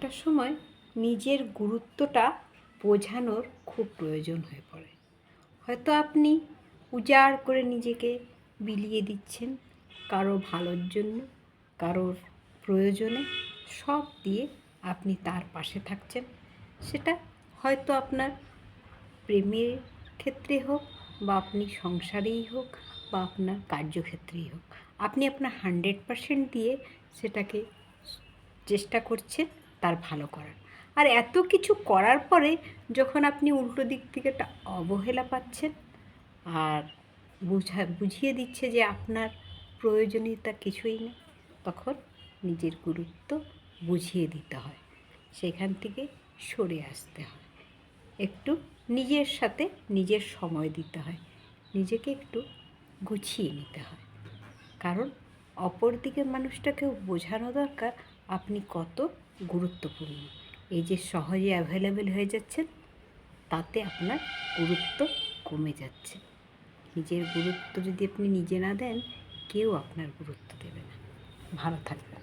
একটা সময় নিজের গুরুত্বটা বোঝানোর খুব প্রয়োজন হয়ে পড়ে। হয়তো আপনি উজাড় করে নিজেকে বিলিয়ে দিচ্ছেন কারও ভালোর জন্য, কারোর প্রয়োজনে, সব দিয়ে আপনি তার পাশে থাকছেন। সেটা হয়তো আপনার প্রেমের ক্ষেত্রে হোক বা আপনি সংসারেই হোক বা আপনার কার্যক্ষেত্রেই হোক। আপনি আপনার হান্ড্রেড পার্সেন্ট দিয়ে সেটাকে চেষ্টা করছেন তার ভালো করার। আর এত কিছু করার পরে যখন আপনি উল্টো দিক থেকে একটা অবহেলা পাচ্ছেন, আর বুঝা, বুঝিয়ে দিচ্ছে যে আপনার প্রয়োজনীয়তা কিছুই নেই, তখন নিজের গুরুত্ব বুঝিয়ে দিতে হয়। সেখান থেকে সরে আসতে হয়। একটু নিজের সাথে নিজের সময় দিতে হয়। নিজেকে একটু গুছিয়ে নিতে হয়। কারণ অপর দিকের মানুষটাকেও বোঝানো দরকার আপনি কত গুরুত্বপূর্ণ। এই যে সহজে অ্যাভেলেবেল হয়ে যাচ্ছেন তাতে আপনার গুরুত্ব কমে যাচ্ছে। নিজের গুরুত্ব যদি আপনি নিজে না দেন, কেউ আপনার গুরুত্ব দেবে না। ভালো থাকবেন।